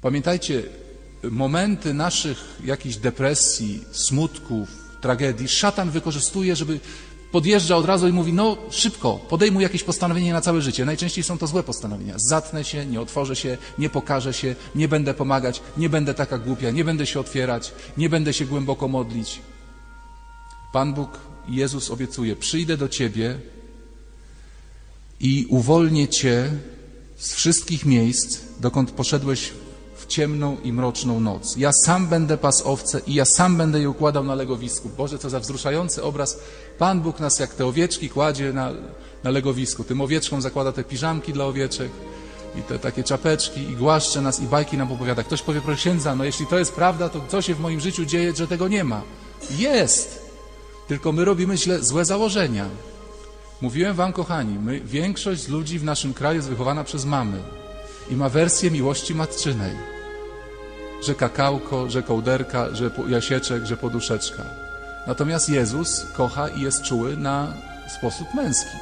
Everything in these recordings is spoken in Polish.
Pamiętajcie, momenty naszych jakichś depresji, smutków, tragedii, szatan wykorzystuje, żeby podjeżdża od razu i mówi, no szybko, podejmuj jakieś postanowienie na całe życie. Najczęściej są to złe postanowienia. Zatnę się, nie otworzę się, nie pokażę się, nie będę pomagać, nie będę taka głupia, nie będę się otwierać, nie będę się głęboko modlić. Pan Bóg Jezus obiecuje, przyjdę do Ciebie i uwolnię Cię z wszystkich miejsc, dokąd poszedłeś w ciemną i mroczną noc. Ja sam będę pas owce i ja sam będę je układał na legowisku. Boże, co za wzruszający obraz. Pan Bóg nas jak te owieczki kładzie na, na legowisku. Tym owieczkom zakłada te piżamki dla owieczek i te takie czapeczki i głaszcze nas i bajki nam opowiada. Ktoś powie, proszę księdza, no jeśli to jest prawda, to co się w moim życiu dzieje, że tego nie ma? Jest! Tylko my robimy źle, złe założenia. Mówiłem wam, kochani, my, większość ludzi w naszym kraju jest wychowana przez mamy i ma wersję miłości matczynej. Że kakałko, że kołderka, że jasieczek, że poduszeczka. Natomiast Jezus kocha i jest czuły na sposób męski.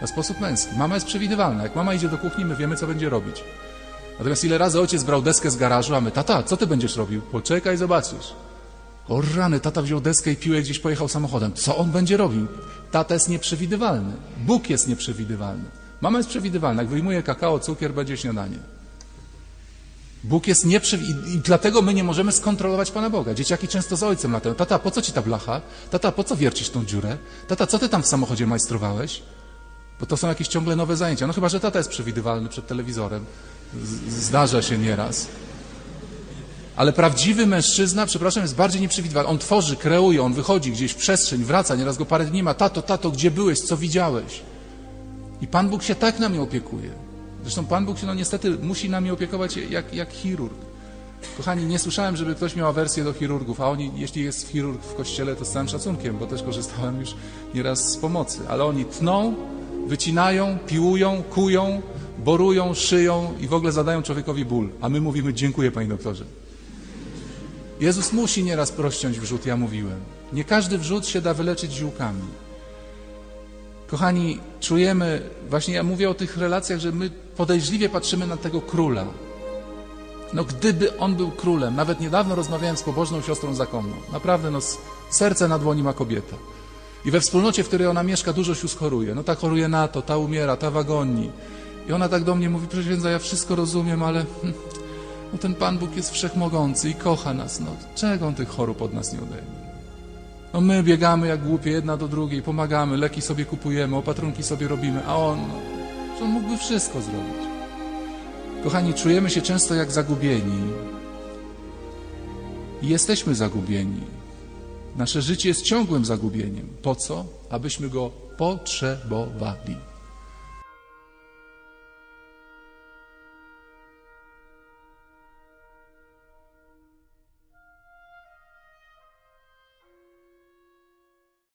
Na sposób męski. Mama jest przewidywalna. Jak mama idzie do kuchni, my wiemy, co będzie robić. Natomiast ile razy ojciec brał deskę z garażu, a my, tata, co ty będziesz robił? Poczekaj, zobaczysz. O rany, tata wziął deskę i piłę gdzieś pojechał samochodem. Co on będzie robił? Tata jest nieprzewidywalny. Bóg jest nieprzewidywalny. Mama jest przewidywalna. Jak wyjmuje kakao, cukier, będzie śniadanie. Bóg jest nieprzewidywalny i dlatego my nie możemy skontrolować Pana Boga. Dzieciaki często za ojcem latają. Tata, po co ci ta blacha? Tata, po co wiercisz tą dziurę? Tata, co ty tam w samochodzie majstrowałeś? Bo to są jakieś ciągle nowe zajęcia. No chyba, że tata jest przewidywalny przed telewizorem. Z- Zdarza się nieraz. Ale prawdziwy mężczyzna, przepraszam, jest bardziej nieprzewidywalny. On tworzy, kreuje, on wychodzi gdzieś w przestrzeń, wraca, nieraz go parę dni ma. Tato, tato, gdzie byłeś, co widziałeś? I Pan Bóg się tak nami opiekuje. Zresztą Pan Bóg się, no niestety, musi nami opiekować jak, jak chirurg. Kochani, nie słyszałem, żeby ktoś miał awersję do chirurgów, a oni, jeśli jest chirurg w kościele, to z całym szacunkiem, bo też korzystałem już nieraz z pomocy. Ale oni tną, wycinają, piłują, kują, borują, szyją i w ogóle zadają człowiekowi ból. A my mówimy, dziękuję Panie doktorze. Jezus musi nieraz rozciąć wrzód, ja mówiłem. Nie każdy wrzód się da wyleczyć ziółkami. Kochani, czujemy, właśnie ja mówię o tych relacjach, że my podejrzliwie patrzymy na tego króla. No gdyby on był królem, nawet niedawno rozmawiałem z pobożną siostrą zakonną. Naprawdę, no serce na dłoni ma kobieta. I we wspólnocie, w której ona mieszka, dużo sióstr choruje. No ta choruje na to, ta umiera, ta w agonii. I ona tak do mnie mówi, księdza, ja wszystko rozumiem, ale hm, no ten Pan Bóg jest wszechmogący i kocha nas. No czego on tych chorób od nas nie odejmie? No my biegamy jak głupie jedna do drugiej, pomagamy, leki sobie kupujemy, opatrunki sobie robimy, a on, no, on mógłby wszystko zrobić. Kochani, czujemy się często jak zagubieni. I jesteśmy zagubieni. Nasze życie jest ciągłym zagubieniem. Po co? Abyśmy go potrzebowali.